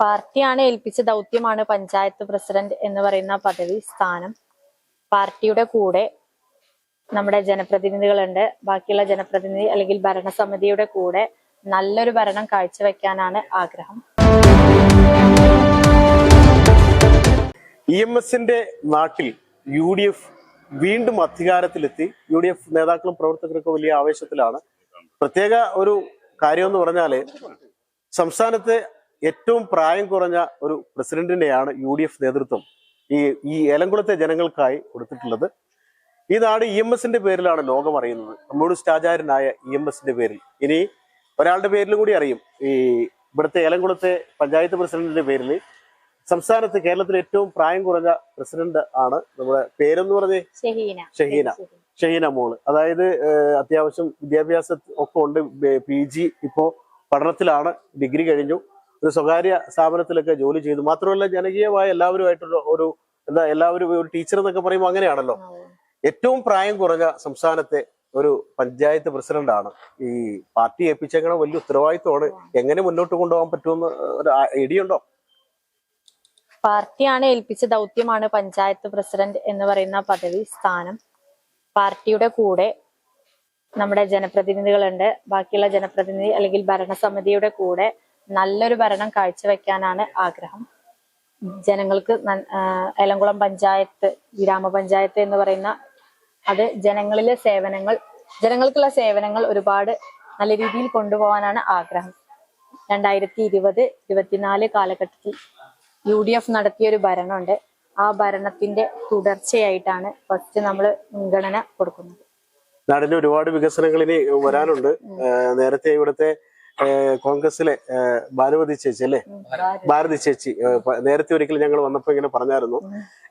പാർട്ടിയാണ് ഏൽപ്പിച്ച ദൗത്യമാണ് പഞ്ചായത്ത് പ്രസിഡന്റ് എന്ന് പറയുന്ന പദവി സ്ഥാനം. പാർട്ടിയുടെ കൂടെ നമ്മുടെ ജനപ്രതിനിധികളുണ്ട്. ബാക്കിയുള്ള ജനപ്രതിനിധി അല്ലെങ്കിൽ ഭരണസമിതിയുടെ കൂടെ നല്ലൊരു ഭരണം കാഴ്ചവെക്കാനാണ് ആഗ്രഹം. ഇ എം എസിന്റെ നാട്ടിൽ യു ഡി എഫ് വീണ്ടും അധികാരത്തിലെത്തി. യു ഡി എഫ് നേതാക്കളും പ്രവർത്തകരൊക്കെ വലിയ ആവേശത്തിലാണ്. പ്രത്യേക ഒരു കാര്യം എന്ന് പറഞ്ഞാൽ സംസ്ഥാനത്തെ ഏറ്റവും പ്രായം കുറഞ്ഞ ഒരു പ്രസിഡന്റിനെയാണ് യു ഡി എഫ് നേതൃത്വം ഈ ഈ ഏലംകുളത്തെ ജനങ്ങൾക്കായി കൊടുത്തിട്ടുള്ളത്. ഈ നാട് ഇ എം എസിന്റെ പേരിലാണ് ലോകം അറിയുന്നത്. കമ്മ്യൂണിസ്റ്റ് ആചാര്യനായ ഇ എം എസിന്റെ പേരിൽ. ഇനി ഒരാളുടെ പേരിൽ കൂടി അറിയും. ഈ ഇവിടുത്തെ ഏലംകുളത്തെ പഞ്ചായത്ത് പ്രസിഡന്റിന്റെ പേരിൽ സംസ്ഥാനത്ത് കേരളത്തിൽ ഏറ്റവും പ്രായം കുറഞ്ഞ പ്രസിഡന്റ് ആണ് നമ്മുടെ പേരെന്ന് പറഞ്ഞേ? ഷഹീന. ഷഹീന. ഷഹീന മോൾ. അതായത് അത്യാവശ്യം വിദ്യാഭ്യാസം ഒക്കെ ഉണ്ട്. പി ജി ഇപ്പോ പഠനത്തിലാണ്. ഡിഗ്രി കഴിഞ്ഞു. ഒരു സ്വകാര്യ സ്ഥാപനത്തിലൊക്കെ ജോലി ചെയ്തു. മാത്രമല്ല ജനകീയമായ എല്ലാവരുമായിട്ടുള്ള ഒരു എന്താ എല്ലാവരും ഒരു ടീച്ചർ എന്നൊക്കെ പറയുമ്പോൾ അങ്ങനെയാണല്ലോ. ഏറ്റവും പ്രായം കുറഞ്ഞ സംസ്ഥാനത്തെ ഒരു പഞ്ചായത്ത് പ്രസിഡന്റാണ് ആണ് ഈ പാർട്ടി ഏൽപ്പിച്ചേക്കണ വലിയ ഉത്തരവാദിത്വമാണ്. എങ്ങനെ മുന്നോട്ട് കൊണ്ടുപോകാൻ പറ്റുമെന്ന് ഒരു ഐഡിയ ഉണ്ടോ പാർട്ടിയാണ് ഏൽപ്പിച്ച ദൗത്യമാണ് പഞ്ചായത്ത് പ്രസിഡന്റ് എന്ന് പറയുന്ന പദവി സ്ഥാനം. പാർട്ടിയുടെ കൂടെ നമ്മുടെ ജനപ്രതിനിധികളുണ്ട്. ബാക്കിയുള്ള ജനപ്രതിനിധി അല്ലെങ്കിൽ ഭരണസമിതിയുടെ കൂടെ നല്ലൊരു ഭരണം കാഴ്ചവെക്കാനാണ് ആഗ്രഹം. ജനങ്ങൾക്ക് എലങ്കുളം പഞ്ചായത്ത് ഗ്രാമപഞ്ചായത്ത് എന്ന് പറയുന്ന അത് ജനങ്ങളിലെ സേവനങ്ങൾ ജനങ്ങൾക്കുള്ള സേവനങ്ങൾ ഒരുപാട് നല്ല രീതിയിൽ കൊണ്ടുപോകാനാണ് ആഗ്രഹം. രണ്ടായിരത്തി ഇരുപത് ഇരുപത്തിനാല് കാലഘട്ടത്തിൽ യു ഡി എഫ് നടത്തിയ ഒരു ഭരണമുണ്ട്. ആ ഭരണത്തിന്റെ തുടർച്ചയായിട്ടാണ് ഫസ്റ്റ് നമ്മൾ മുൻഗണന കൊടുക്കുന്നത്. നാടിന് ഒരുപാട് വികസനങ്ങൾ ഇനി വരാനുണ്ട്. നേരത്തെ ഇവിടുത്തെ കോൺഗ്രസിലെ ഭാരവതി ഭാനുമതി ചേച്ചി അല്ലേ? ഭാരതി ചേച്ചി. നേരത്തെ ഒരിക്കൽ ഞങ്ങൾ വന്നപ്പോ ഇങ്ങനെ പറഞ്ഞായിരുന്നു.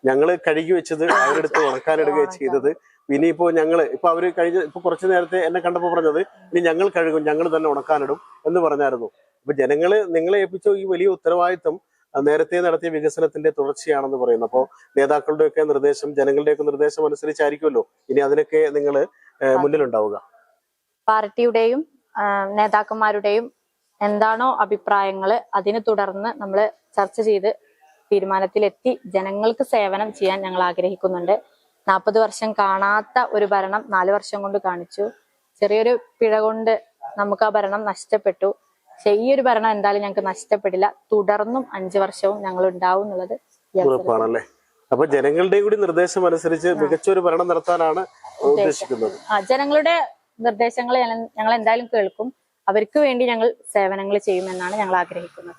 ഞങ്ങൾ കഴുകി വെച്ചത് അവരെടുത്ത് ഉണക്കാനിടുകയാണ് ചെയ്തത്. ഇനിയിപ്പോ ഞങ്ങൾ ഇപ്പൊ അവർ കഴിഞ്ഞ ഇപ്പൊ കുറച്ചു നേരത്തെ എന്നെ കണ്ടപ്പോ പറഞ്ഞത് ഇനി ഞങ്ങൾ കഴുകും ഞങ്ങൾ തന്നെ ഉണക്കാനിടും എന്ന് പറഞ്ഞായിരുന്നു. അപ്പൊ ജനങ്ങൾ നിങ്ങളെ ഏൽപ്പിച്ച ഈ വലിയ ഉത്തരവാദിത്വം നേരത്തെ നടത്തിയ വികസനത്തിന്റെ തുടർച്ചയാണെന്ന് പറയുന്നു. അപ്പോൾ നേതാക്കളുടെയൊക്കെ നിർദ്ദേശം ജനങ്ങളുടെയൊക്കെ നിർദ്ദേശം അനുസരിച്ചായിരിക്കുമല്ലോ ഇനി അതിനൊക്കെ നിങ്ങൾ മുന്നിലുണ്ടാവുക. പാർട്ടിയുടെയും നേതാക്കന്മാരുടെയും എന്താണോ അഭിപ്രായങ്ങൾ അതിനെ തുടർന്ന് നമ്മൾ ചർച്ച ചെയ്ത് തീരുമാനത്തിലെത്തി ജനങ്ങൾക്ക് സേവനം ചെയ്യാൻ ഞങ്ങൾ ആഗ്രഹിക്കുന്നുണ്ട്. നാൽപ്പത് വർഷം കാണാത്ത ഒരു ഭരണം നാല് വർഷം കൊണ്ട് കാണിച്ചു. ചെറിയൊരു പിഴ കൊണ്ട് നമുക്ക് ആ ഭരണം നഷ്ടപ്പെട്ടു. പക്ഷെ ഈ ഒരു ഭരണം എന്തായാലും ഞങ്ങൾക്ക് നഷ്ടപ്പെടില്ല. തുടർന്നും അഞ്ചു വർഷവും ഞങ്ങൾ ഉണ്ടാവും എന്നുള്ളത് ഉറപ്പാണല്ലേ? അപ്പൊ ജനങ്ങളുടെയും കൂടി നിർദ്ദേശം അനുസരിച്ച് മികച്ച ഒരു ഭരണം നടത്താനാണ് ഉദ്ദേശിക്കുന്നത്. ആ ജനങ്ങളുടെ നിർദ്ദേശങ്ങൾ ഞങ്ങൾ- എന്തായാലും കേൾക്കും. അവർക്ക് വേണ്ടി ഞങ്ങൾ സേവനങ്ങൾ ചെയ്യുമെന്നാണ് ഞങ്ങൾ ആഗ്രഹിക്കുന്നത്.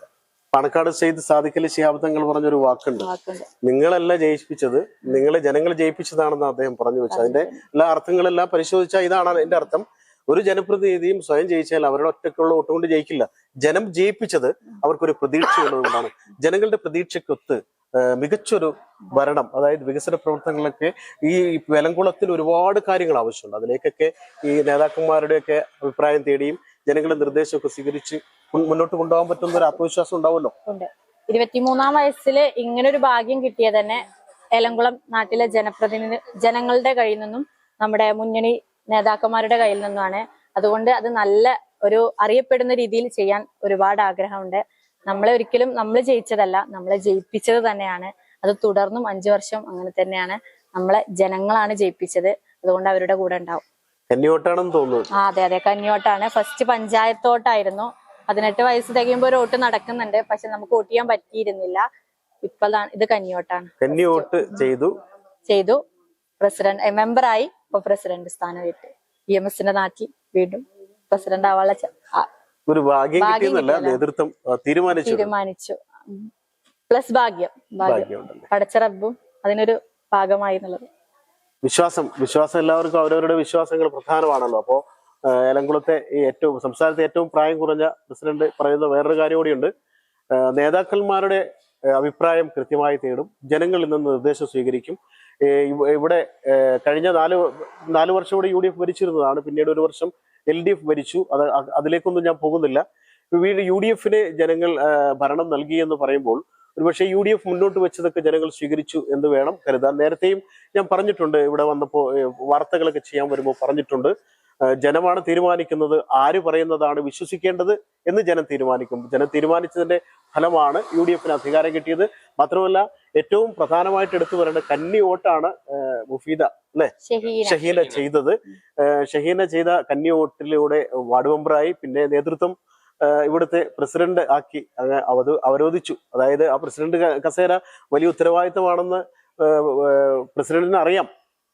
പാണക്കാട് സെയ്ത് സാദിഖലി ശിഹാബ് പറഞ്ഞൊരു വാക്കുണ്ട്. വാക്കുണ്ട്. നിങ്ങളല്ല ജയിപ്പിച്ചത് നിങ്ങളെ ജനങ്ങൾ ജയിപ്പിച്ചതാണെന്ന് അദ്ദേഹം പറഞ്ഞു വെച്ചു അതിന്റെ എല്ലാ അർത്ഥങ്ങളെല്ലാം പരിശോധിച്ചാൽ ഇതാണ് എന്റെ അർത്ഥം. ഒരു ജനപ്രതിനിധിയും സ്വയം ജയിച്ചാൽ അവരുടെ ഒറ്റയ്ക്കുള്ള വോട്ട് കൊണ്ട് ജയിക്കില്ല. ജനം ജയിപ്പിച്ചത് അവർക്കൊരു പ്രതീക്ഷയുള്ളതുകൊണ്ടാണ് ജനങ്ങളുടെ പ്രതീക്ഷയ്ക്കൊത്ത് മികച്ചൊരു ഭരണം അതായത് വികസന പ്രവർത്തനങ്ങളൊക്കെ ഈ വെലങ്കുളത്തിൽ ഒരുപാട് കാര്യങ്ങൾ ആവശ്യമുണ്ട്. അതിലേക്കൊക്കെ ഈ നേതാക്കന്മാരുടെയൊക്കെ അഭിപ്രായം തേടിയും ജനങ്ങളുടെ നിർദ്ദേശമൊക്കെ സ്വീകരിച്ച് മുന്നോട്ട് കൊണ്ടുപോകാൻ പറ്റുന്ന ഒരു ആത്മവിശ്വാസം ഉണ്ടാവുമല്ലോ? ഉണ്ട്. ഇരുപത്തിമൂന്നാം വയസ്സിൽ ഇങ്ങനൊരു ഭാഗ്യം കിട്ടിയ തന്നെ എലങ്കുളം നാട്ടിലെ ജനപ്രതിനിധി ജനങ്ങളുടെ കയ്യിൽ നിന്നും നമ്മുടെ മുന്നണി നേതാക്കന്മാരുടെ കയ്യിൽ നിന്നുമാണ്. അതുകൊണ്ട് അത് നല്ല ഒരു അറിയപ്പെടുന്ന രീതിയിൽ ചെയ്യാൻ ഒരുപാട് ആഗ്രഹമുണ്ട്. നമ്മളെ ഒരിക്കലും നമ്മൾ ജയിച്ചതല്ല നമ്മളെ ജയിപ്പിച്ചത് തന്നെയാണ്. അത് തുടർന്നും അഞ്ചു വർഷം അങ്ങനെ തന്നെയാണ് നമ്മളെ ജനങ്ങളാണ് ജയിപ്പിച്ചത്. അതുകൊണ്ട് അവരുടെ കൂടെ ഉണ്ടാവും. കന്നിയോട്ടാണെന്ന് തോന്നുന്നു. ആ അതെ അതെ. കന്നിയോട്ടാണ്. ഫസ്റ്റ് പഞ്ചായത്തോട്ടായിരുന്നു. പതിനെട്ട് വയസ്സ് തികയുമ്പോൾ ഒരു വോട്ട് നടക്കുന്നുണ്ട്. പക്ഷെ നമുക്ക് വോട്ട് ചെയ്യാൻ പറ്റിയിരുന്നില്ല. ഇപ്പതാണ് ഇത് കന്നിയോട്ടാണ്. കന്നിയോട്ട് ചെയ്തു. ചെയ്തു. പ്രസിഡന്റ് മെമ്പറായി ഇപ്പൊ പ്രസിഡന്റ് സ്ഥാനം കിട്ടി ഇ എം എസിന്റെ നാട്ടിൽ വീണ്ടും പ്രസിഡന്റ് ആവാനുള്ള ഒരു ഭാഗ്യം കിട്ടിയെന്നല്ല നേതൃത്വം തീരുമാനിച്ചു. തീരുമാനിച്ചു. പ്ലസ് ഭാഗ്യം ഭാഗ്യം. റബ്ബും അതിനൊരു ഭാഗമായി എന്നുള്ളത്. വിശ്വാസം വിശ്വാസം എല്ലാവർക്കും അവരവരുടെ വിശ്വാസങ്ങൾ പ്രധാനമാണല്ലോ. അപ്പോ ഏലംകുളത്തെ ഈ ഏറ്റവും സംസ്ഥാനത്തെ ഏറ്റവും പ്രായം കുറഞ്ഞ പ്രസിഡന്റ് പറയുന്ന വേറൊരു കാര്യം കൂടിയുണ്ട്. നേതാക്കന്മാരുടെ അഭിപ്രായം കൃത്യമായി തേടും. ജനങ്ങളിൽ നിന്ന് നിർദ്ദേശം സ്വീകരിക്കും. ഇവിടെ കഴിഞ്ഞ നാല് നാല് വർഷം കൂടി യു ഡി എഫ് ഭരിച്ചിരുന്നതാണ്. പിന്നീട് ഒരു വർഷം എൽ ഡി എഫ് ഭരിച്ചു. അത് അതിലേക്കൊന്നും ഞാൻ പോകുന്നില്ല. വീണ്ടും യു ഡി എഫിന് ജനങ്ങൾ ഭരണം നൽകി എന്ന് പറയുമ്പോൾ ഒരുപക്ഷെ യു ഡി എഫ് മുന്നോട്ട് വെച്ചതൊക്കെ ജനങ്ങൾ സ്വീകരിച്ചു എന്ന് വേണം കരുതാൻ. നേരത്തെയും ഞാൻ പറഞ്ഞിട്ടുണ്ട്. ഇവിടെ വന്നപ്പോൾ വാർത്തകളൊക്കെ ചെയ്യാൻ വരുമ്പോൾ പറഞ്ഞിട്ടുണ്ട്. ജനമാണ് തീരുമാനിക്കുന്നത്. ആര് പറയുന്നതാണ് വിശ്വസിക്കേണ്ടത് എന്ന് ജനം തീരുമാനിക്കും. ജനം തീരുമാനിച്ചതിന്റെ ഫലമാണ് യു ഡി എഫിന് അധികാരം കിട്ടിയത്. മാത്രമല്ല ഏറ്റവും പ്രധാനമായിട്ട് എടുത്തു പറയേണ്ട കന്നി വോട്ടാണ് മുഫീദ അല്ലെ? ഷഹീന. ചെയ്തത്. ഷഹീന ചെയ്ത കന്നി വോട്ടിലൂടെ വാർഡ് മെമ്പറായി. പിന്നെ നേതൃത്വം ഇവിടുത്തെ പ്രസിഡന്റ് ആക്കി അവത് അവരോധിച്ചു. അതായത് ആ പ്രസിഡന്റ് കസേര വലിയ ഉത്തരവാദിത്തമാണെന്ന് പ്രസിഡന്റിന് അറിയാം.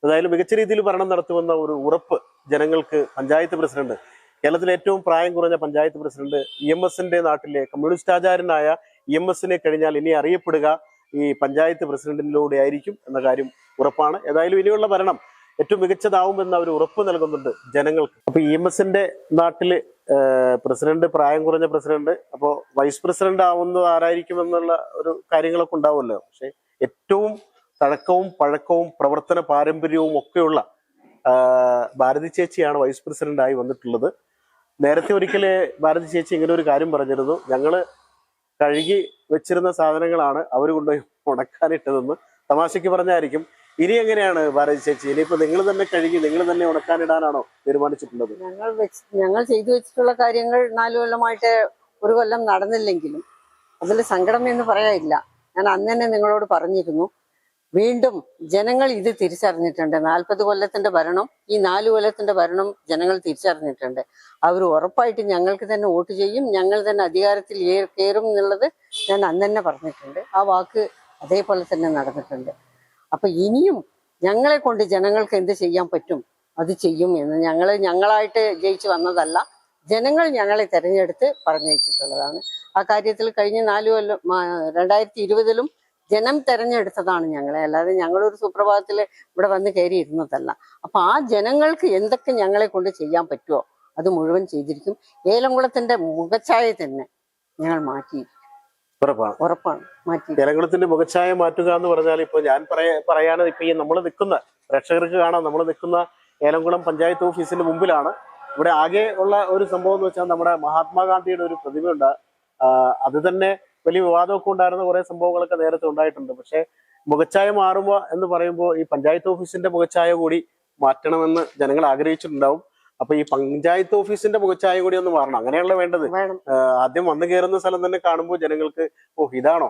അതായത് മികച്ച രീതിയിൽ ഭരണം നടത്തുമെന്ന ഒരു ഉറപ്പ് ജനങ്ങൾക്ക് പഞ്ചായത്ത് പ്രസിഡന്റ് കേരളത്തിലെ ഏറ്റവും പ്രായം കുറഞ്ഞ പഞ്ചായത്ത് പ്രസിഡന്റ് ഇ എം എസിന്റെ നാട്ടിലെ കമ്മ്യൂണിസ്റ്റ് ആചാര്യനായ ഇ എം എസിനെ കഴിഞ്ഞാൽ ഇനി അറിയപ്പെടുക ഈ പഞ്ചായത്ത് പ്രസിഡന്റിലൂടെ ആയിരിക്കും എന്ന കാര്യം ഉറപ്പാണ്. ഏതായാലും ഇനിയുള്ള ഭരണം ഏറ്റവും മികച്ചതാവുമെന്ന് അവർ ഉറപ്പ് നൽകുന്നുണ്ട് ജനങ്ങൾക്ക്. അപ്പൊ ഇ എം എസിന്റെ നാട്ടിൽ പ്രസിഡന്റ് പ്രായം കുറഞ്ഞ പ്രസിഡന്റ് അപ്പോ വൈസ് പ്രസിഡന്റ് ആവുന്നത് ആരായിരിക്കും എന്നുള്ള ഒരു കാര്യങ്ങളൊക്കെ ഉണ്ടാവുമല്ലോ. പക്ഷെ ഏറ്റവും തഴക്കവും പഴക്കവും പ്രവർത്തന പാരമ്പര്യവും ഒക്കെയുള്ള ഭാരതി ചേച്ചിയാണ് വൈസ് പ്രസിഡന്റ് ആയി വന്നിട്ടുള്ളത്. നേരത്തെ ഒരിക്കൽ ഭാരതി ചേച്ചി ഇങ്ങനെ ഒരു കാര്യം പറഞ്ഞിരുന്നു. ഞങ്ങൾ കഴുകി വെച്ചിരുന്ന സാധനങ്ങളാണ് അവർ കൊണ്ടുപോയി ഉണക്കാനിട്ടതെന്ന് തമാശയ്ക്ക് പറഞ്ഞായിരിക്കും. ഇനി എങ്ങനെയാണ് ഭാരതി ചേച്ചി? ഇനിയിപ്പോ നിങ്ങൾ തന്നെ കഴുകി നിങ്ങൾ തന്നെ ഉണക്കാനിടാനാണോ തീരുമാനിച്ചിട്ടുള്ളത്? ഞങ്ങൾ ഞങ്ങൾ ചെയ്തു വെച്ചിട്ടുള്ള കാര്യങ്ങൾ നാലു കൊല്ലമായിട്ട് ഒരു കൊല്ലം നടന്നില്ലെങ്കിലും അതിൽ സങ്കടം എന്ന് പറയാനില്ല. ഞാൻ അന്ന് തന്നെ നിങ്ങളോട് പറഞ്ഞിരുന്നു. വീണ്ടും ജനങ്ങൾ ഇത് തിരിച്ചറിഞ്ഞിട്ടുണ്ട്. നാൽപ്പത് കൊല്ലത്തിന്റെ ഭരണം ഈ നാലു കൊല്ലത്തിന്റെ ഭരണം ജനങ്ങൾ തിരിച്ചറിഞ്ഞിട്ടുണ്ട്. അവർ ഉറപ്പായിട്ട് ഞങ്ങൾക്ക് തന്നെ വോട്ട് ചെയ്യും ഞങ്ങൾ തന്നെ അധികാരത്തിൽ കയറും എന്നുള്ളത് ഞാൻ അന്ന് തന്നെ പറഞ്ഞിട്ടുണ്ട്. ആ വാക്ക് അതേപോലെ തന്നെ നടന്നിട്ടുണ്ട്. അപ്പൊ ഇനിയും ഞങ്ങളെ കൊണ്ട് ജനങ്ങൾക്ക് എന്ത് ചെയ്യാൻ പറ്റും? അത് ചെയ്യും എന്ന് ഞങ്ങൾ ഞങ്ങളായിട്ട് ജയിച്ചു വന്നതല്ല ജനങ്ങൾ ഞങ്ങളെ തെരഞ്ഞെടുത്ത് പറഞ്ഞയച്ചിട്ടുള്ളതാണ്. ആ കാര്യത്തിൽ കഴിഞ്ഞ നാല് കൊല്ലം രണ്ടായിരത്തി ഇരുപതിലും ജനം തെരഞ്ഞെടുത്തതാണ് ഞങ്ങളെ. അല്ലാതെ ഞങ്ങളൊരു സുപ്രഭാതത്തിൽ ഇവിടെ വന്ന് കയറിയിരുന്നതല്ല അപ്പൊ ആ ജനങ്ങൾക്ക് എന്തൊക്കെ ഞങ്ങളെ കൊണ്ട് ചെയ്യാൻ പറ്റുമോ അത് മുഴുവൻ ചെയ്തിരിക്കും. ഏലംകുളത്തിന്റെ മുഖച്ഛായ തന്നെ ഞങ്ങൾ മാറ്റി. ഉറപ്പാണ്. ഉറപ്പാണ്. മാറ്റി. ഏലംകുളത്തിന്റെ മുഖച്ഛായ മാറ്റുക എന്ന് പറഞ്ഞാൽ ഇപ്പൊ ഞാൻ പറയാ പറയാനത് ഇപ്പൊ ഈ നമ്മൾ നിൽക്കുന്ന പ്രേക്ഷകർക്ക് കാണാം നമ്മൾ നിൽക്കുന്ന ഏലംകുളം പഞ്ചായത്ത് ഓഫീസിന്റെ മുമ്പിലാണ്. ഇവിടെ ആകെ ഉള്ള ഒരു സംഭവം എന്ന് വെച്ചാൽ നമ്മുടെ മഹാത്മാഗാന്ധിയുടെ ഒരു പ്രതിമയുണ്ട്. അത് തന്നെ വലിയ വിവാദമൊക്കെ ഉണ്ടായിരുന്ന കുറെ സംഭവങ്ങളൊക്കെ നേരത്തെ ഉണ്ടായിട്ടുണ്ട്. പക്ഷെ മുഖച്ഛായ മാറുക എന്ന് പറയുമ്പോൾ ഈ പഞ്ചായത്ത് ഓഫീസിന്റെ മുഖച്ഛായ കൂടി മാറ്റണമെന്ന് ജനങ്ങൾ ആഗ്രഹിച്ചിട്ടുണ്ടാവും. അപ്പൊ ഈ പഞ്ചായത്ത് ഓഫീസിന്റെ മുഖച്ഛായ കൂടി ഒന്ന് മാറണം. അങ്ങനെയുള്ള വേണ്ടത്. ആദ്യം വന്നു കയറുന്ന സ്ഥലം തന്നെ കാണുമ്പോൾ ജനങ്ങൾക്ക് ഓ ഇതാണോ?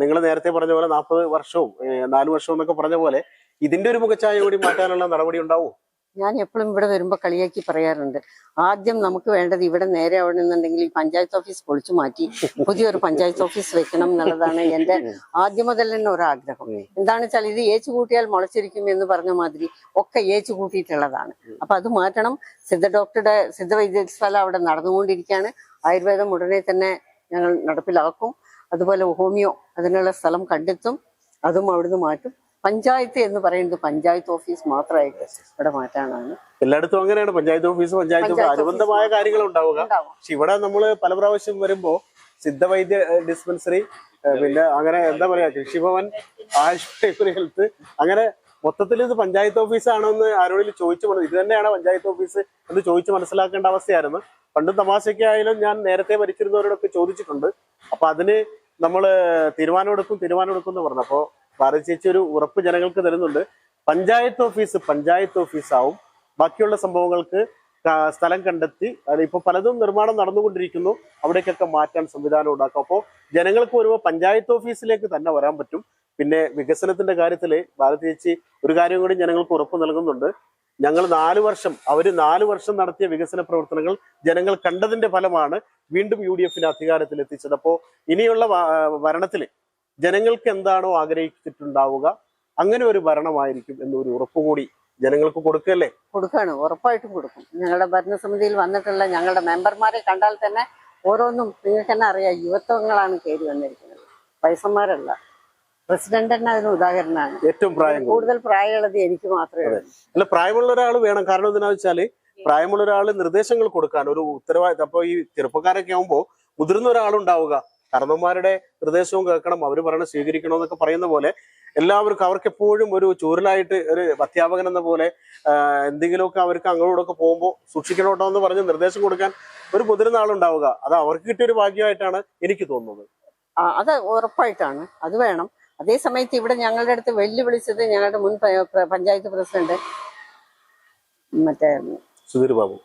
നിങ്ങൾ നേരത്തെ പറഞ്ഞ പോലെ നാൽപ്പത് വർഷവും നാല് വർഷവും എന്നൊക്കെ പറഞ്ഞ പോലെ ഇതിന്റെ ഒരു മുഖച്ഛായ കൂടി മാറ്റാനുള്ള നടപടി ഉണ്ടാവും? ഞാൻ എപ്പോഴും ഇവിടെ വരുമ്പോൾ കളിയാക്കി പറയാറുണ്ട്. ആദ്യം നമുക്ക് വേണ്ടത് ഇവിടെ നേരെ ആവണമെന്നുണ്ടെങ്കിൽ ഈ പഞ്ചായത്ത് ഓഫീസ് പൊളിച്ചു മാറ്റി പുതിയൊരു പഞ്ചായത്ത് ഓഫീസ് വെക്കണം എന്നുള്ളതാണ് എന്റെ ആദ്യം മുതൽ തന്നെ ഒരാഗ്രഹം. എന്താണെന്ന് വെച്ചാൽ ഇത് ഏച്ചു കൂട്ടിയാൽ മുളച്ചിരിക്കും എന്ന് പറഞ്ഞ മാതിരി ഒക്കെ ഏച്ചു കൂട്ടിയിട്ടുള്ളതാണ്. അപ്പൊ അത് മാറ്റണം. സിദ്ധ ഡോക്ടറുടെ സിദ്ധ വൈദ്യശാല അവിടെ നടന്നുകൊണ്ടിരിക്കുകയാണ്. ആയുർവേദം ഉടനെ തന്നെ ഞങ്ങൾ നടപ്പിലാക്കും. അതുപോലെ ഹോമിയോ അതിനുള്ള സ്ഥലം കണ്ടെത്തും. അതും അവിടുന്ന് മാറ്റും. പഞ്ചായത്ത് എന്ന് പറയുന്നത് പഞ്ചായത്ത് ഓഫീസ് മാത്രമായിട്ട് ഇവിടെ മാറ്റാനാണ്. എല്ലായിടത്തും അങ്ങനെയാണ്. പഞ്ചായത്ത് ഓഫീസ് പഞ്ചായത്ത് അനുബന്ധമായ കാര്യങ്ങൾ ഉണ്ടാവുക. പക്ഷെ ഇവിടെ നമ്മൾ പല പ്രാവശ്യം വരുമ്പോ സിദ്ധവൈദ്യ ഡിസ്പെൻസറി പിന്നെ അങ്ങനെ എന്താ പറയാ കൃഷിഭവൻ ആശുപത്രി ഹെൽത്ത് അങ്ങനെ മൊത്തത്തിൽ ഇത് പഞ്ചായത്ത് ഓഫീസ് ആണോ എന്ന് ആരോടെങ്കിലും ചോദിച്ചു മനസ്സി- ഇത് തന്നെയാണ് പഞ്ചായത്ത് ഓഫീസ് എന്ന് ചോദിച്ച് മനസ്സിലാക്കേണ്ട അവസ്ഥയായിരുന്നു. പണ്ടും തമാശയ്ക്കായാലും ഞാൻ നേരത്തെ ഭരിച്ചിരുന്നവരോടൊക്കെ ചോദിച്ചിട്ടുണ്ട്. അപ്പൊ അതിന് നമ്മൾ തീരുമാനമെടുക്കും തീരുമാനമെടുക്കും എന്ന് പറഞ്ഞു. അപ്പോ ഭാരത് ചേച്ചി ഒരു ഉറപ്പ് ജനങ്ങൾക്ക് തരുന്നുണ്ട്. പഞ്ചായത്ത് ഓഫീസ് പഞ്ചായത്ത് ഓഫീസ് ആവും ബാക്കിയുള്ള സംഭവങ്ങൾക്ക് സ്ഥലം കണ്ടെത്തി ഇപ്പൊ പലതും നിർമ്മാണം നടന്നുകൊണ്ടിരിക്കുന്നു. അവിടേക്കൊക്കെ മാറ്റാൻ സംവിധാനം ഉണ്ടാക്കും. അപ്പോൾ ജനങ്ങൾക്ക് വരുമ്പോൾ പഞ്ചായത്ത് ഓഫീസിലേക്ക് തന്നെ വരാൻ പറ്റും. പിന്നെ വികസനത്തിന്റെ കാര്യത്തിൽ ഭാരത് ചേച്ചി ഒരു കാര്യം കൂടി ജനങ്ങൾക്ക് ഉറപ്പ് നൽകുന്നുണ്ട്. ഞങ്ങൾ നാല് വർഷം അവർ നാല് വർഷം നടത്തിയ വികസന പ്രവർത്തനങ്ങൾ ജനങ്ങൾ കണ്ടതിന്റെ ഫലമാണ് വീണ്ടും യു ഡി എഫിനെ അധികാരത്തിൽ എത്തിച്ചത് അപ്പോ ഇനിയുള്ള ഭരണത്തിൽ ജനങ്ങൾക്ക് എന്താണോ ആഗ്രഹിച്ചിട്ടുണ്ടാവുക അങ്ങനെ ഒരു ഭരണമായിരിക്കും എന്നൊരു ഉറപ്പ് കൂടി ജനങ്ങൾക്ക് കൊടുക്കല്ലേ കൊടുക്കാണ്. ഉറപ്പായിട്ടും കൊടുക്കും. ഞങ്ങളുടെ ഭരണസമിതിയിൽ വന്നിട്ടുള്ള ഞങ്ങളുടെ മെമ്പർമാരെ കണ്ടാൽ തന്നെ ഓരോന്നും നിങ്ങൾക്ക് തന്നെ അറിയാം. യുവത്വങ്ങളാണ് കയറി വന്നിരിക്കുന്നത്. വയസ്സന്മാരല്ല. പ്രസിഡന്റ് തന്നെ അതിന് ഉദാഹരണമാണ്. ഏറ്റവും പ്രായം കൂടുതൽ. പ്രായമുള്ളത് എനിക്ക് മാത്രമേ അല്ല പ്രായമുള്ള ഒരാൾ വേണം. കാരണം എന്താണെന്ന് വെച്ചാൽ പ്രായമുള്ള ഒരാൾ നിർദ്ദേശങ്ങൾ കൊടുക്കാൻ ഒരു ഉത്തരവാദിത്തം. അപ്പൊ ഈ ചെറുപ്പക്കാരൊക്കെ ആകുമ്പോൾ മുതിർന്ന ഒരാളുണ്ടാവുക. കാരണവന്മാരുടെ നിർദ്ദേശവും കേൾക്കണം അവർ പറയണ സ്വീകരിക്കണം എന്നൊക്കെ പറയുന്ന പോലെ എല്ലാവർക്കും അവർക്ക് എപ്പോഴും ഒരു ചൂരലായിട്ട് ഒരു അധ്യാപകൻ എന്ന പോലെ എന്തെങ്കിലുമൊക്കെ അവർക്ക് അങ്ങോട്ടൊക്കെ പോകുമ്പോൾ സൂക്ഷിക്കണോട്ടോ എന്ന് പറഞ്ഞ് നിർദ്ദേശം കൊടുക്കാൻ ഒരു മുതിർന്ന ആളുണ്ടാവുക. അത് അവർക്ക് കിട്ടിയ ഒരു ഭാഗ്യമായിട്ടാണ് എനിക്ക് തോന്നുന്നത്. അത് ഉറപ്പായിട്ടാണ്. അത് വേണം. അതേ സമയത്ത് ഇവിടെ ഞങ്ങളുടെ അടുത്ത് വെല്ലുവിളിച്ചത് ഞങ്ങളുടെ മുൻ പഞ്ചായത്ത് പ്രസിഡന്റ് മറ്റേ സുധീർ ബാബു.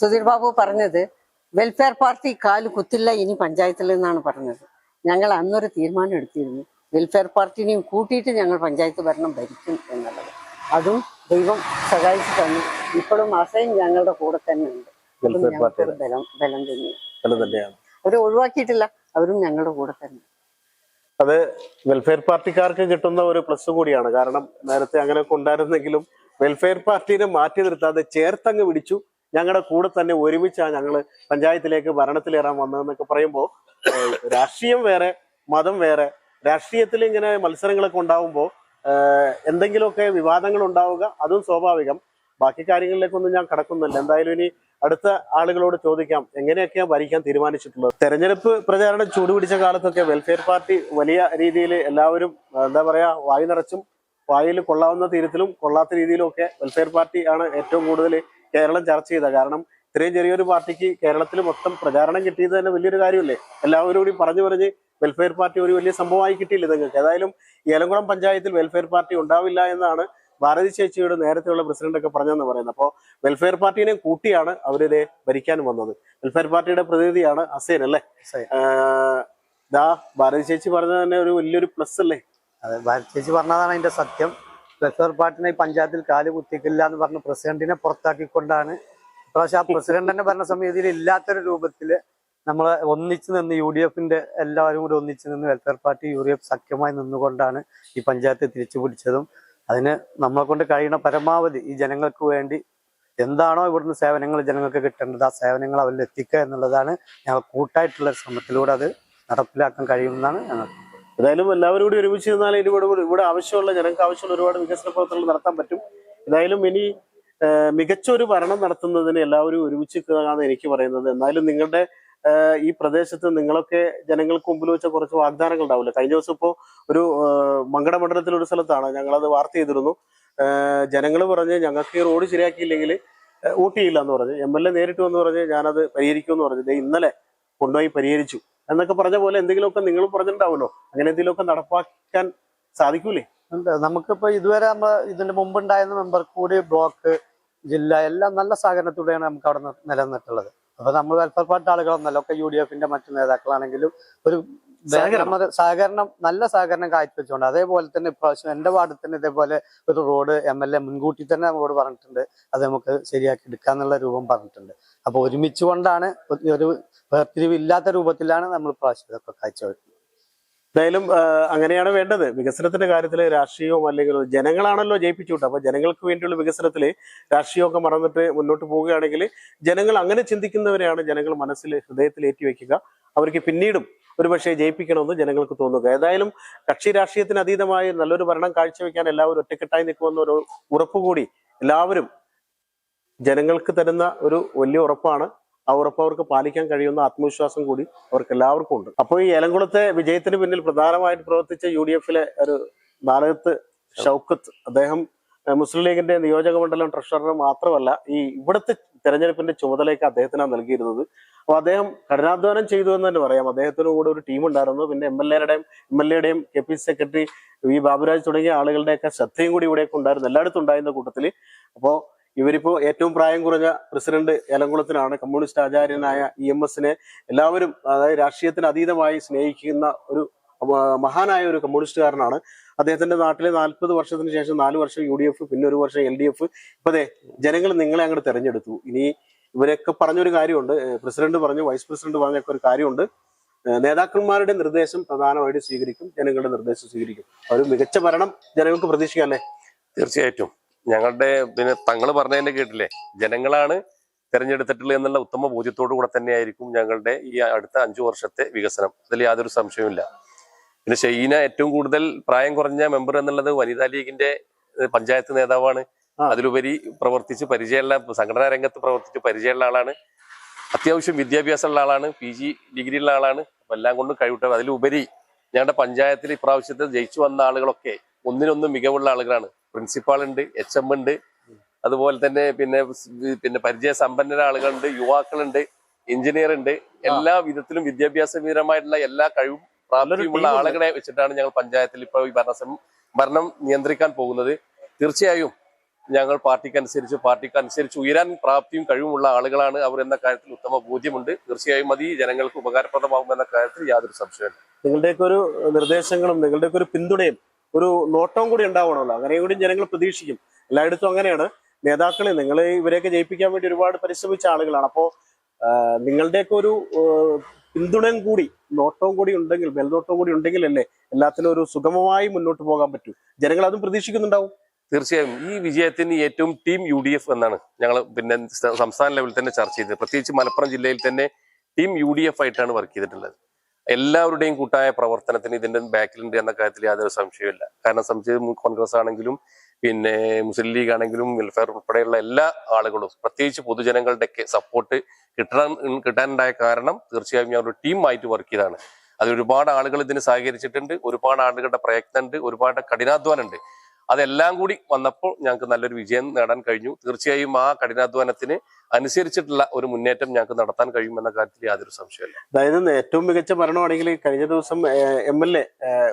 സുധീർ ബാബു പറഞ്ഞത് വെൽഫെയർ പാർട്ടി കാൽ കുത്തില്ല ഇനി പഞ്ചായത്തിൽ എന്നാണ് പറഞ്ഞത്. ഞങ്ങൾ അന്നൊരു തീരുമാനം എടുത്തിരുന്നു. വെൽഫെയർ പാർട്ടിനെയും കൂട്ടിയിട്ട് ഞങ്ങൾ പഞ്ചായത്ത് ഭരണം ഭരിക്കും എന്നുള്ളത്. അതും ദൈവം സഹായിച്ചു തന്നു. ഇപ്പോഴും അസൈൻ ഞങ്ങളുടെ കൂടെ തന്നെ ഉണ്ട്. ബലം ബലം തന്നെയാണ്. അവരെ ഒഴിവാക്കിയിട്ടില്ല. അവരും ഞങ്ങളുടെ കൂടെ തന്നെ. അത് വെൽഫെയർ പാർട്ടിക്കാർക്ക് കിട്ടുന്ന ഒരു പ്ലസ് കൂടിയാണ്. കാരണം നേരത്തെ അങ്ങനെ ഉണ്ടായിരുന്നെങ്കിലും വെൽഫെയർ പാർട്ടിനെ മാറ്റി നിർത്താതെ ചേർത്തങ്ങ് പിടിച്ചു. ഞങ്ങളുടെ കൂടെ തന്നെ ഒരുമിച്ചാണ് ഞങ്ങൾ പഞ്ചായത്തിലേക്ക് ഭരണത്തിലേറാൻ വന്നതെന്നൊക്കെ പറയുമ്പോൾ രാഷ്ട്രീയം വേറെ മതം വേറെ. രാഷ്ട്രീയത്തിൽ ഇങ്ങനെ മത്സരങ്ങളൊക്കെ ഉണ്ടാവുമ്പോൾ എന്തെങ്കിലുമൊക്കെ വിവാദങ്ങൾ ഉണ്ടാവുക അതും സ്വാഭാവികം. ബാക്കി കാര്യങ്ങളിലേക്കൊന്നും ഞാൻ കടക്കുന്നില്ല. എന്തായാലും ഇനി അടുത്ത ആളുകളോട് ചോദിക്കാം എങ്ങനെയൊക്കെയാണ് ഭരിക്കാൻ തീരുമാനിച്ചിട്ടുള്ളത്? തെരഞ്ഞെടുപ്പ് പ്രചാരണം ചൂടുപിടിച്ച കാലത്തൊക്കെ വെൽഫെയർ പാർട്ടി വലിയ രീതിയിൽ എല്ലാവരും എന്താ പറയാ വായി നിറച്ചും വായിൽ കൊള്ളാവുന്ന തീരത്തിലും കൊള്ളാത്ത രീതിയിലും ഒക്കെ വെൽഫെയർ പാർട്ടി ആണ് ഏറ്റവും കൂടുതൽ കേരളം ചർച്ച ചെയ്ത. കാരണം ഇത്രയും ചെറിയൊരു പാർട്ടിക്ക് കേരളത്തിൽ മൊത്തം പ്രചാരണം കിട്ടിയത് തന്നെ വലിയൊരു കാര്യമല്ലേ? എല്ലാവരും കൂടി പറഞ്ഞു പറഞ്ഞ് വെൽഫെയർ പാർട്ടി ഒരു വലിയ സംഭവമായി കിട്ടിയില്ല നിങ്ങൾക്ക്? ഏതായാലും ഏലംകുളം പഞ്ചായത്തിൽ വെൽഫെയർ പാർട്ടി ഉണ്ടാവില്ല എന്നാണ് ഭാരതി ചേച്ചിയോട് നേരത്തെയുള്ള പ്രസിഡന്റ് ഒക്കെ പറഞ്ഞതെന്ന് പറയുന്നത്. അപ്പോൾ വെൽഫെയർ പാർട്ടിനെ കൂട്ടിയാണ് അവരിത് ഭരിക്കാൻ വന്നത്. വെൽഫെയർ പാർട്ടിയുടെ പ്രതിനിധിയാണ് അസേൻ അല്ലേ. ദാ ഭാരതി ചേച്ചി പറഞ്ഞത് തന്നെ ഒരു വലിയൊരു പ്ലസ് അല്ലേ? അതെ ഭാരതി ചേച്ചി പറഞ്ഞതാണ് അതിന്റെ സത്യം. വെൽഫെയർ പാട്ടിനെ പഞ്ചായത്തിൽ കാൽ കുത്തിക്കില്ല എന്ന് പറഞ്ഞ പ്രസിഡന്റിനെ പുറത്താക്കിക്കൊണ്ടാണ്. ഇപ്രാവശ്യം ആ പ്രസിഡന്റ് തന്നെ ഭരണസമിതിയിൽ ഇല്ലാത്തൊരു രൂപത്തിൽ നമ്മൾ ഒന്നിച്ചു നിന്ന് യു ഡി എഫിന്റെ എല്ലാവരും കൂടി ഒന്നിച്ചു നിന്ന് welfare party U D F സഖ്യമായി നിന്നുകൊണ്ടാണ് ഈ പഞ്ചായത്ത് തിരിച്ചു പിടിച്ചതും. അതിന് നമ്മളെ കൊണ്ട് കഴിയുന്ന പരമാവധി ഈ ജനങ്ങൾക്ക് വേണ്ടി എന്താണോ ഇവിടുന്ന് സേവനങ്ങൾ ജനങ്ങൾക്ക് കിട്ടേണ്ടത് ആ സേവനങ്ങൾ അവരിൽ എത്തിക്കുക എന്നുള്ളതാണ് ഞങ്ങൾ കൂട്ടായിട്ടുള്ള ശ്രമത്തിലൂടെ അത് നടപ്പിലാക്കാൻ കഴിയുമെന്നാണ് ഞങ്ങൾ ഏതായാലും എല്ലാവരും കൂടി ഒരുമിച്ച് നിന്നാൽ ഇനി ഇവിടെ ഇവിടെ ആവശ്യമുള്ള ജനങ്ങൾക്ക് ആവശ്യമുള്ള ഒരുപാട് വികസന പ്രവർത്തനങ്ങൾ നടത്താൻ പറ്റും. ഏതായാലും ഇനി മികച്ച ഒരു ഭരണം നടത്തുന്നതിന് എല്ലാവരും ഒരുമിച്ച് നിൽക്കുകയാണ് എനിക്ക് പറയുന്നത്. എന്നാലും നിങ്ങളുടെ ഈ പ്രദേശത്ത് നിങ്ങളൊക്കെ ജനങ്ങൾക്ക് മുമ്പിൽ വെച്ച കുറച്ച് വാഗ്ദാനങ്ങൾ ഉണ്ടാവില്ല? കഴിഞ്ഞ ദിവസം ഇപ്പോൾ ഒരു മങ്കട മണ്ഡലത്തിൽ ഒരു സ്ഥലത്താണ് ഞങ്ങളത് വാർത്ത ചെയ്തിരുന്നു. ജനങ്ങൾ പറഞ്ഞ് ഞങ്ങൾക്ക് ഈ റോഡ് ശരിയാക്കിയില്ലെങ്കിൽ വോട്ട് ചെയ്യില്ല എന്ന് പറഞ്ഞ് എം എൽ എ നേരിട്ട് വന്ന് പറഞ്ഞ് ഞാനത് പരിഹരിക്കുമെന്ന് പറഞ്ഞു ഇന്നലെ കൊണ്ടുപോയി പരിഹരിച്ചു. എന്നൊക്കെ പറഞ്ഞ പോലെ എന്തെങ്കിലുമൊക്കെ നിങ്ങൾ പറഞ്ഞിട്ടുണ്ടാവുമല്ലോ. അങ്ങനെ എന്തെങ്കിലുമൊക്കെ നടപ്പാക്കാൻ സാധിക്കൂലേ? ഉണ്ട്. നമുക്കിപ്പോ ഇതുവരെ നമ്മൾ ഇതിന്റെ മുമ്പുണ്ടായിരുന്ന മെമ്പർ കൂടി ബ്ലോക്ക് ജില്ല എല്ലാം നല്ല സഹകരണത്തോടെയാണ് നമുക്ക് അവിടെ നിലനിന്നിട്ടുള്ളത്. അപ്പൊ നമ്മൾ വെൽഫെയർ പാർട്ടി ആളുകളൊന്നല്ല. ഒക്കെ യു ഡി എഫിന്റെ മറ്റു നേതാക്കളാണെങ്കിലും ഒരു സഹകരണം. നല്ല സഹകരണം കാഴ്ചവെച്ചുകൊണ്ട് അതേപോലെ തന്നെ ഇപ്രാവശ്യം എന്റെ വാർഡിൽ തന്നെ ഇതേപോലെ ഒരു റോഡ് എം എൽ എ മുൻകൂട്ടി തന്നെ നമ്മളോട് പറഞ്ഞിട്ടുണ്ട്. അത് നമുക്ക് ശരിയാക്കി എടുക്കാന്നുള്ള രൂപം പറഞ്ഞിട്ടുണ്ട്. അപ്പൊ ഒരുമിച്ചുകൊണ്ടാണ് ഒരു- വേർതിരിവില്ലാത്ത ഇല്ലാത്ത രൂപത്തിലാണ് നമ്മൾ ഇപ്രാവശ്യം ഇതൊക്കെ കാഴ്ചവെക്കുന്നത് എന്തായാലും അങ്ങനെയാണ് വേണ്ടത്. വികസനത്തിന്റെ കാര്യത്തിൽ രാഷ്ട്രീയവും അല്ലെങ്കിൽ ജനങ്ങളാണല്ലോ ജയിപ്പിച്ചു വിട്ടത്. അപ്പൊ ജനങ്ങൾക്ക് വേണ്ടിയുള്ള വികസനത്തിൽ രാഷ്ട്രീയമൊക്കെ മറന്നിട്ട് മുന്നോട്ട് പോവുകയാണെങ്കിൽ ജനങ്ങൾ അങ്ങനെ ചിന്തിക്കുന്നവരെയാണ് ജനങ്ങൾ മനസ്സിൽ ഹൃദയത്തിൽ ഏറ്റിവെക്കുക അവർക്ക് പിന്നീടും ഒരുപക്ഷെ ജയിപ്പിക്കണമെന്ന് ജനങ്ങൾക്ക് തോന്നുക. ഏതായാലും കക്ഷി രാഷ്ട്രീയത്തിന് അതീതമായി നല്ലൊരു ഭരണം കാഴ്ചവെക്കാൻ എല്ലാവരും ഒറ്റക്കെട്ടായി നിൽക്കുമെന്ന ഒരു ഉറപ്പ് കൂടി എല്ലാവരും ജനങ്ങൾക്ക് തരുന്ന ഒരു വലിയ ഉറപ്പാണ്. ആ അവർക്ക് പാലിക്കാൻ കഴിയുന്ന ആത്മവിശ്വാസം കൂടി അവർക്ക് എല്ലാവർക്കും ഉണ്ട്. അപ്പോൾ ഈ ഏലംകുളത്തെ വിജയത്തിന് പിന്നിൽ പ്രധാനമായിട്ട് പ്രവർത്തിച്ച യു ഡി എഫിലെ ഒരു നാലകത്ത് ഷൗക്കത്ത് അദ്ദേഹം മുസ്ലിം ലീഗിന്റെ നിയോജക മണ്ഡലം ട്രഷറർ മാത്രമല്ല ഈ ഇവിടുത്തെ തെരഞ്ഞെടുപ്പിന്റെ ചുമതലയ്ക്ക് അദ്ദേഹത്തിനാണ് നൽകിയിരുന്നത്. അപ്പോൾ അദ്ദേഹം കഠിനാധ്വാനം ചെയ്തു എന്ന് തന്നെ പറയാം. അദ്ദേഹത്തിന് കൂടെ ഒരു ടീം ഉണ്ടായിരുന്നു. പിന്നെ എം എൽ എയുടെയും എം എൽ എയുടെയും K P secretary V Baburaj തുടങ്ങിയ ആളുകളുടെയൊക്കെ ശ്രദ്ധയും കൂടി ഇവിടെയൊക്കെ ഉണ്ടായിരുന്നു. എല്ലായിടത്തും ഉണ്ടായിരുന്ന കൂട്ടത്തിൽ അപ്പോൾ ഇവരിപ്പോ ഏറ്റവും പ്രായം കുറഞ്ഞ പ്രസിഡന്റ് എലങ്കുളത്തിനാണ് കമ്മ്യൂണിസ്റ്റ് ആചാര്യനായ ഇ എം എസിനെ എല്ലാവരും അതായത് രാഷ്ട്രീയത്തിന് അതീതമായി സ്നേഹിക്കുന്ന ഒരു മഹാനായ ഒരു കമ്മ്യൂണിസ്റ്റുകാരനാണ്. അദ്ദേഹത്തിന്റെ നാട്ടിലെ നാൽപ്പത് വർഷത്തിന് ശേഷം നാല് വർഷം യു ഡി എഫ് പിന്നെ ഒരു വർഷം എൽ ഡി എഫ്. ഇപ്പൊ അതെ ജനങ്ങൾ നിങ്ങളെ അങ്ങോട്ട് തെരഞ്ഞെടുത്തു. ഇനി ഇവരൊക്കെ പറഞ്ഞൊരു കാര്യമുണ്ട്. പ്രസിഡന്റ് പറഞ്ഞു വൈസ് പ്രസിഡന്റ് പറഞ്ഞൊക്കെ ഒരു കാര്യമുണ്ട്. നേതാക്കന്മാരുടെ നിർദ്ദേശം പ്രധാനമായിട്ട് സ്വീകരിക്കും ജനങ്ങളുടെ നിർദ്ദേശം സ്വീകരിക്കും. ഒരു മികച്ച ഭരണം ജനങ്ങൾക്ക് പ്രതീക്ഷിക്കാം അല്ലേ? തീർച്ചയായിട്ടും. ഞങ്ങളുടെ പിന്നെ തങ്ങൾ പറഞ്ഞതിന്റെ കേട്ടില്ലേ? ജനങ്ങളാണ് തെരഞ്ഞെടുത്തിട്ടുള്ളത് എന്നുള്ള ഉത്തമ ബോധ്യത്തോടു കൂടെ തന്നെയായിരിക്കും ഞങ്ങളുടെ ഈ അടുത്ത അഞ്ചു വർഷത്തെ വികസനം. അതിൽ യാതൊരു സംശയവുമില്ല. പിന്നെ ഷെയ്ന ഏറ്റവും കൂടുതൽ പ്രായം കുറഞ്ഞ മെമ്പർ എന്നുള്ളത് വനിതാ ലീഗിന്റെ പഞ്ചായത്ത് നേതാവാണ്. അതിലുപരി പ്രവർത്തിച്ച് പരിചയമുള്ള സംഘടനാ രംഗത്ത് പ്രവർത്തിച്ച് പരിചയമുള്ള ആളാണ്. അത്യാവശ്യം വിദ്യാഭ്യാസമുള്ള ആളാണ് പി ജി ഡിഗ്രി ഉള്ള ആളാണ്. അപ്പൊ എല്ലാം കൊണ്ടും കഴിവിട്ടത് അതിലുപരി ഞങ്ങളുടെ പഞ്ചായത്തിൽ ഇപ്രാവശ്യത്തെ ജയിച്ചു വന്ന ആളുകളൊക്കെ ഒന്നിനൊന്നും മികവുള്ള ആളുകളാണ്. പ്രിൻസിപ്പാൾ ഉണ്ട് എച്ച് എം ഉണ്ട്. അതുപോലെ തന്നെ പിന്നെ പിന്നെ പരിചയ സമ്പന്നരായ ആളുകളുണ്ട് യുവാക്കളുണ്ട് എഞ്ചിനീയർ ഉണ്ട്. എല്ലാ വിധത്തിലും വിദ്യാഭ്യാസപരമായിട്ടുള്ള എല്ലാ കഴിവും പ്രാബല്യമുള്ള ആളുകളെ വെച്ചിട്ടാണ് ഞങ്ങൾ പഞ്ചായത്തിൽ ഇപ്പോൾ ഈ ഭരണ ഭരണം നിയന്ത്രിക്കാൻ പോകുന്നത്. തീർച്ചയായും ഞങ്ങൾ പാർട്ടിക്ക് അനുസരിച്ച് പാർട്ടിക്ക് അനുസരിച്ച് ഉയരാൻ പ്രാപ്തിയും കഴിവുമുള്ള ആളുകളാണ് അവർ എന്ന കാര്യത്തിൽ ഉത്തമ ബോധ്യമുണ്ട്. തീർച്ചയായും അത് ജനങ്ങൾക്ക് ഉപകാരപ്രദമാകുമെന്ന കാര്യത്തിൽ യാതൊരു സംശയമില്ല നിങ്ങളുടെയൊക്കെ ഒരു നിർദ്ദേശങ്ങളും നിങ്ങളുടെയൊക്കെ ഒരു പിന്തുണയും ഒരു നോട്ടവും കൂടി ഉണ്ടാവണമല്ലോ. അങ്ങനെ കൂടി ജനങ്ങൾ പ്രതീക്ഷിക്കും. എല്ലായിടത്തും അങ്ങനെയാണ്. നേതാക്കളെ നിങ്ങൾ ഇവരെയൊക്കെ ജയിപ്പിക്കാൻ വേണ്ടി ഒരുപാട് പരിശ്രമിച്ച ആളുകളാണ്. അപ്പോ നിങ്ങളുടെയൊക്കെ ഒരു പിന്തുണയും കൂടി നോട്ടവും കൂടി ഉണ്ടെങ്കിൽ മേൽനോട്ടവും കൂടി ഉണ്ടെങ്കിലല്ലേ എല്ലാത്തിനും ഒരു സുഗമമായി മുന്നോട്ട് പോകാൻ പറ്റൂ. ജനങ്ങൾ അതും പ്രതീക്ഷിക്കുന്നുണ്ടാവും. തീർച്ചയായും. ഈ വിജയത്തിന് ഏറ്റവും ടീം യു ഡി എഫ് എന്നാണ് ഞങ്ങൾ പിന്നെ സംസ്ഥാന ലെവലിൽ തന്നെ ചർച്ച ചെയ്തത്. പ്രത്യേകിച്ച് മലപ്പുറം ജില്ലയിൽ തന്നെ ടീം യു ഡി എഫ് ആയിട്ടാണ് വർക്ക് ചെയ്തിട്ടുള്ളത്. എല്ലാവരുടെയും കൂട്ടായ പ്രവർത്തനത്തിന് ഇതിന്റെ ബാക്കിലുണ്ട് എന്ന കാര്യത്തിൽ യാതൊരു സംശയമില്ല കാരണം സംശയം കോൺഗ്രസ് ആണെങ്കിലും പിന്നെ മുസ്ലിം ലീഗ് ആണെങ്കിലും വെൽഫെയർ ഉൾപ്പെടെയുള്ള എല്ലാ ആളുകളും പ്രത്യേകിച്ച് പൊതുജനങ്ങളുടെയൊക്കെ സപ്പോർട്ട് കിട്ടാൻ കിട്ടാനുണ്ടായ കാരണം തീർച്ചയായും ഞാൻ ഒരു ടീമായിട്ട് വർക്ക് ചെയ്താണ്. അതിൽ ഒരുപാട് ആളുകൾ ഇതിന് സഹകരിച്ചിട്ടുണ്ട് ഒരുപാട് ആളുകളുടെ പ്രയത്നമുണ്ട് ഒരുപാട് കഠിനാധ്വാനമുണ്ട്. അതെല്ലാം കൂടി വന്നപ്പോൾ ഞങ്ങൾക്ക് നല്ലൊരു വിജയം നേടാൻ കഴിഞ്ഞു. തീർച്ചയായും ആ കഠിനാധ്വാനത്തിന് അനുസരിച്ചിട്ടുള്ള ഒരു മുന്നേറ്റം ഞങ്ങൾക്ക് നടത്താൻ കഴിയുമെന്ന കാര്യത്തിൽ യാതൊരു സംശയമില്ല അതായത് ഏറ്റവും മികച്ച മരണമാണെങ്കിൽ കഴിഞ്ഞ ദിവസം എം എൽ എ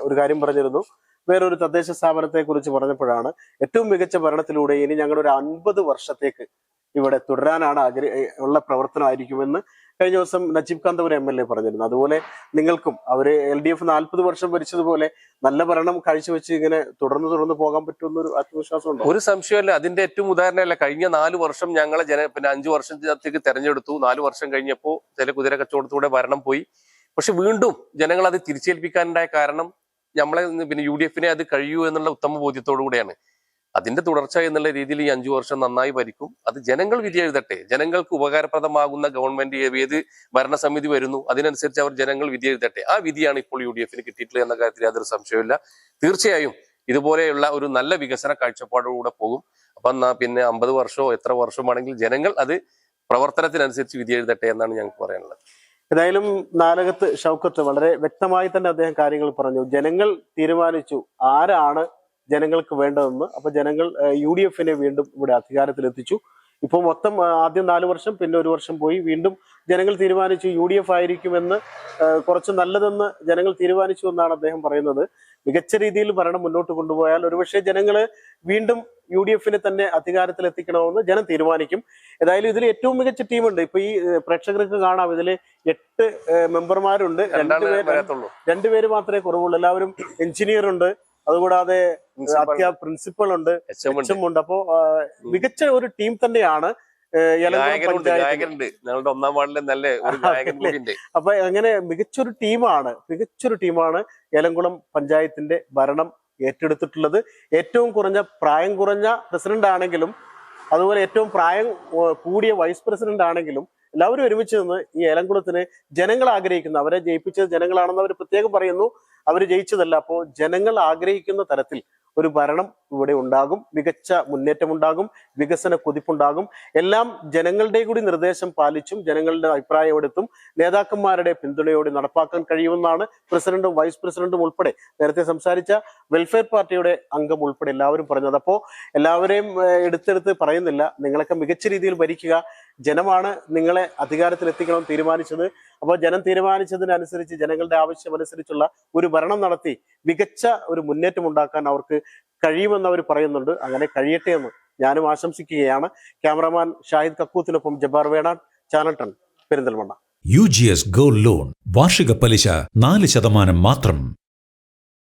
ഒരു കാര്യം പറഞ്ഞിരുന്നു. വേറൊരു തദ്ദേശ സ്ഥാപനത്തെ കുറിച്ച് പറഞ്ഞപ്പോഴാണ് ഏറ്റവും മികച്ച ഭരണത്തിലൂടെ ഇനി ഞങ്ങൾ ഒരു അൻപത് വർഷത്തേക്ക് ഇവിടെ തുടരാനാണ് ആഗ്രഹ ഉള്ള പ്രവർത്തനമായിരിക്കുമെന്ന് കഴിഞ്ഞ ദിവസം Najeeb Kanthapuram M L A പറഞ്ഞിരുന്നു. അതുപോലെ നിങ്ങൾക്കും അവർ എൽ ഡി എഫ് നാൽപ്പത് വർഷം ഭരിച്ചതുപോലെ നല്ല ഭരണം കാഴ്ചവെച്ച് ഇങ്ങനെ തുടർന്ന് തുടർന്ന് പോകാൻ പറ്റുമെന്ന് ഒരു ആത്മവിശ്വാസം ഉണ്ട്? ഒരു സംശയമല്ല. അതിന്റെ ഏറ്റവും ഉദാഹരണമല്ല കഴിഞ്ഞ നാല് വർഷം ഞങ്ങളെ ജന പിന്നെ അഞ്ചു വർഷത്തേക്ക് തെരഞ്ഞെടുത്തു. നാല് വർഷം കഴിഞ്ഞപ്പോൾ ചില കുതിര കച്ചവടത്തൂടെ ഭരണം പോയി. പക്ഷെ വീണ്ടും ജനങ്ങൾ അത് തിരിച്ചേൽപ്പിക്കാനുണ്ടായ കാരണം നമ്മളെ പിന്നെ യു ഡി എഫിനെ അത് കഴിയൂ എന്നുള്ള ഉത്തമ ബോധ്യത്തോടു കൂടെയാണ് അതിന്റെ തുടർച്ച എന്നുള്ള രീതിയിൽ ഈ അഞ്ചു വർഷം നന്നായി ഭരിക്കും. അത് ജനങ്ങൾ വിധി എഴുതട്ടെ. ജനങ്ങൾക്ക് ഉപകാരപ്രദമാകുന്ന ഗവൺമെന്റ് ഏത് ഭരണസമിതി വരുന്നു അതിനനുസരിച്ച് അവർ ജനങ്ങൾ വിധി എഴുതട്ടെ. ആ വിധിയാണ് ഇപ്പോൾ യു ഡി എഫിന് കിട്ടിയിട്ടുള്ളത് എന്ന കാര്യത്തിൽ യാതൊരു സംശയമില്ല തീർച്ചയായും ഇതുപോലെയുള്ള ഒരു നല്ല വികസന കാഴ്ചപ്പാടോടെ പോകും. അപ്പൊ പിന്നെ അമ്പത് വർഷമോ എത്ര വർഷമാണെങ്കിൽ ജനങ്ങൾ അത് പ്രവർത്തനത്തിനനുസരിച്ച് വിധി എഴുതട്ടെ എന്നാണ് ഞങ്ങൾക്ക് പറയാനുള്ളത്. ഏതായാലും നാലകത്ത് ഷൗക്കത്ത് വളരെ വ്യക്തമായി തന്നെ അദ്ദേഹം കാര്യങ്ങൾ പറഞ്ഞു. ജനങ്ങൾ തീരുമാനിച്ചു ആരാണ് ജനങ്ങൾക്ക് വേണ്ടതെന്ന്. അപ്പൊ ജനങ്ങൾ യു ഡി എഫിനെ വീണ്ടും ഇവിടെ അധികാരത്തിലെത്തിച്ചു. ഇപ്പോൾ മൊത്തം ആദ്യം നാല് വർഷം പിന്നെ ഒരു വർഷം പോയി. വീണ്ടും ജനങ്ങൾ തീരുമാനിച്ചു യു ഡി എഫ് ആയിരിക്കുമെന്ന് കുറച്ച് നല്ലതെന്ന് ജനങ്ങൾ തീരുമാനിച്ചു എന്നാണ് അദ്ദേഹം പറയുന്നത്. മികച്ച രീതിയിൽ ഭരണം മുന്നോട്ട് കൊണ്ടുപോയാൽ ഒരുപക്ഷെ ജനങ്ങൾ വീണ്ടും യു ഡി എഫിനെ തന്നെ അധികാരത്തിൽ എത്തിക്കണമെന്ന് ജനം തീരുമാനിക്കും. ഏതായാലും ഇതിൽ ഏറ്റവും മികച്ച ടീമുണ്ട്. ഇപ്പൊ ഈ പ്രേക്ഷകർക്ക് കാണാം. ഇതിൽ എട്ട് മെമ്പർമാരുണ്ട്. രണ്ടുപേര് രണ്ടുപേര് മാത്രമേ കുറവുള്ളൂ. എല്ലാവരും എഞ്ചിനീയർ ഉണ്ട്. അതുകൂടാതെ അത്യാ പ്രിൻസിപ്പൾ ഉണ്ട് ഉണ്ട്. അപ്പോ മികച്ച ഒരു ടീം തന്നെയാണ് ഞങ്ങളുടെ ഒന്നാം വാർഡിലെ നല്ല അപ്പൊ അങ്ങനെ മികച്ചൊരു ടീമാണ് മികച്ചൊരു ടീമാണ് ഏലംകുളം പഞ്ചായത്തിന്റെ ഭരണം ഏറ്റെടുത്തിട്ടുള്ളത്. ഏറ്റവും കുറഞ്ഞ പ്രായം കുറഞ്ഞ പ്രസിഡന്റ് ആണെങ്കിലും അതുപോലെ ഏറ്റവും പ്രായം കൂടിയ വൈസ് പ്രസിഡന്റ് ആണെങ്കിലും എല്ലാവരും ഒരുമിച്ച് നിന്ന് ഈ ഏലംകുളത്തിന് ജനങ്ങൾ ആഗ്രഹിക്കുന്നു. അവരെ ജയിപ്പിച്ചത് ജനങ്ങളാണെന്ന് അവർ പ്രത്യേകം പറയുന്നു. അവർ ജയിച്ചതല്ല. അപ്പോൾ ജനങ്ങൾ ആഗ്രഹിക്കുന്ന തരത്തിൽ ഒരു ഭരണം ഇവിടെ ഉണ്ടാകും. മികച്ച മുന്നേറ്റം ഉണ്ടാകും വികസന കുതിപ്പുണ്ടാകും. എല്ലാം ജനങ്ങളുടെ കൂടി നിർദ്ദേശം പാലിച്ചും ജനങ്ങളുടെ അഭിപ്രായം എടുത്തും നേതാക്കന്മാരുടെ പിന്തുണയോടെ നടപ്പാക്കാൻ കഴിയുമെന്നാണ് പ്രസിഡന്റും വൈസ് പ്രസിഡന്റും ഉൾപ്പെടെ നേരത്തെ സംസാരിച്ച വെൽഫെയർ പാർട്ടിയുടെ അംഗം ഉൾപ്പെടെ എല്ലാവരും പറഞ്ഞത്. അപ്പോൾ എല്ലാവരെയും എടുത്തെടുത്ത് പറയുന്നില്ല. നിങ്ങളൊക്കെ മികച്ച രീതിയിൽ ഭരിക്കുക. ജനമാണ് നിങ്ങളെ അധികാരത്തിലെത്തിക്കണം തീരുമാനിച്ചത്. അപ്പോൾ ജനം തീരുമാനിച്ചതിനനുസരിച്ച് ജനങ്ങളുടെ ആവശ്യം അനുസരിച്ചുള്ള ഒരു ഭരണം നടത്തി മികച്ച ഒരു മുന്നേറ്റം ഉണ്ടാക്കാൻ അവർക്ക് കഴിയുമെന്ന് അവർ പറയുന്നുണ്ട്. അങ്ങനെ കഴിയട്ടെ എന്ന് ഞാനും ആശംസിക്കുകയാണ്. ക്യാമറമാൻ ഷാഹിദ് കക്കൂത്തിനൊപ്പം ജബ്ബാർ വേണാൻ ton Perinthalmanna. U G S gold loan. വാർഷിക പലിശ നാല് ശതമാനം മാത്രം.